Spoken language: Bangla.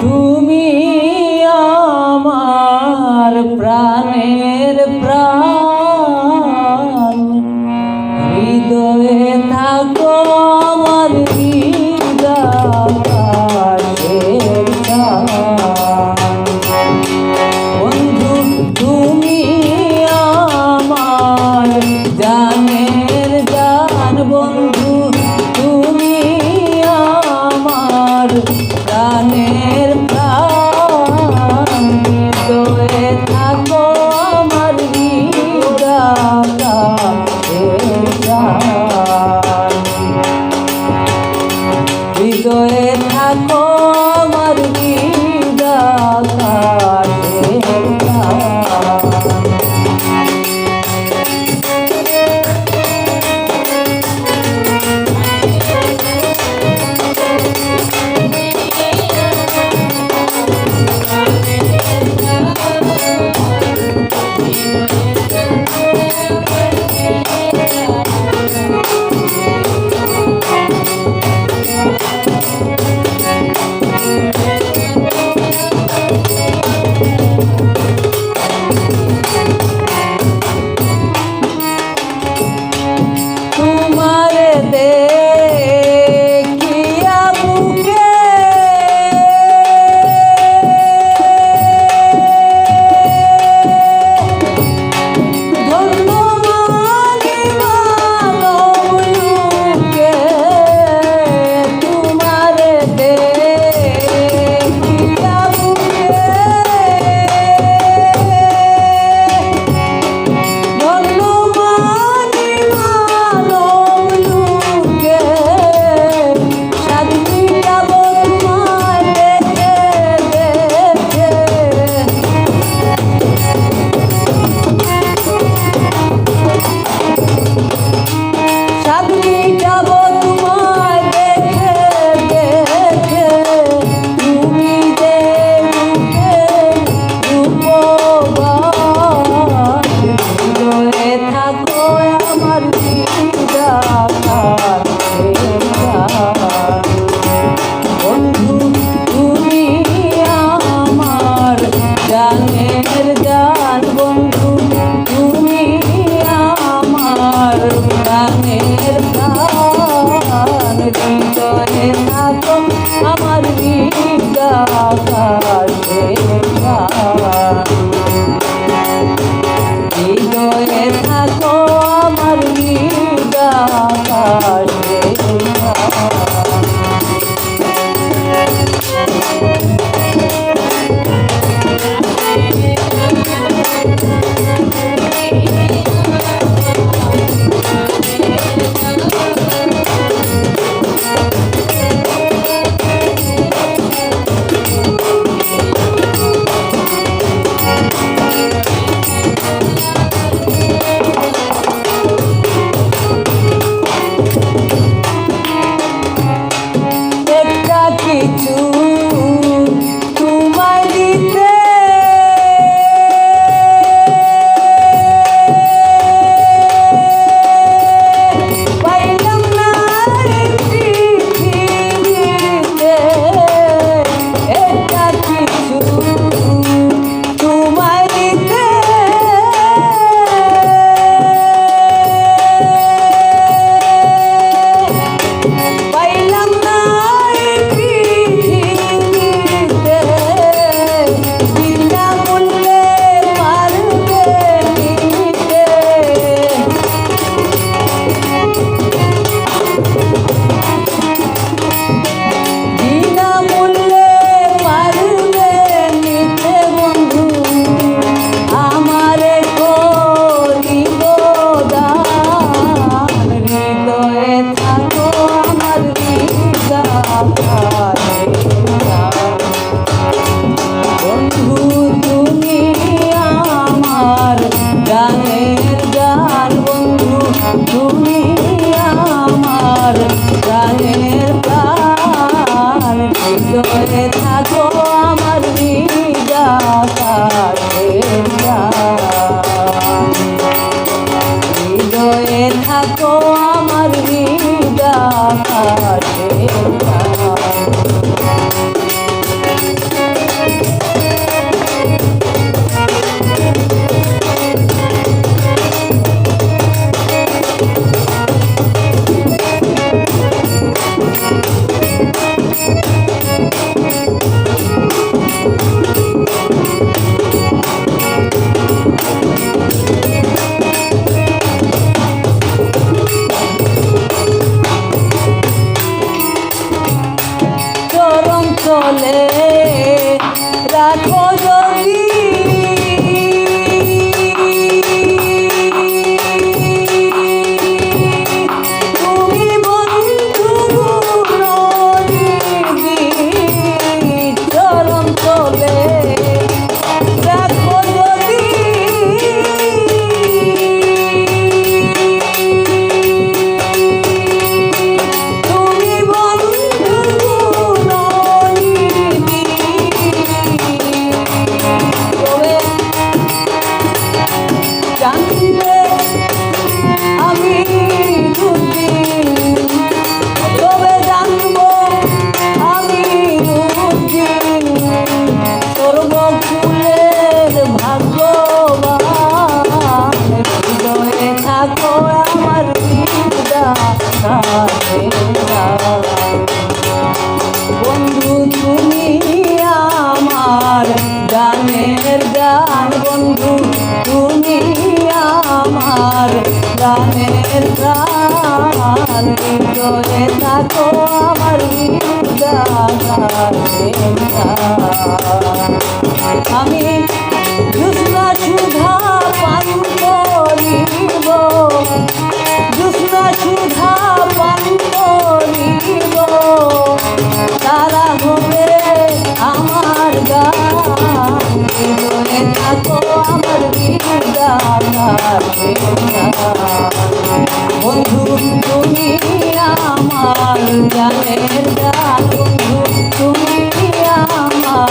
তুমি হৃদয়ে থাকো আমার হৃদয় Oh. আমি জুসনা সুধা পান করিব। জুসনা সুধা পান করিব। তারা হবে আমার গান। থাকো আমার বন্ধু, তুমি আমার গানের গান।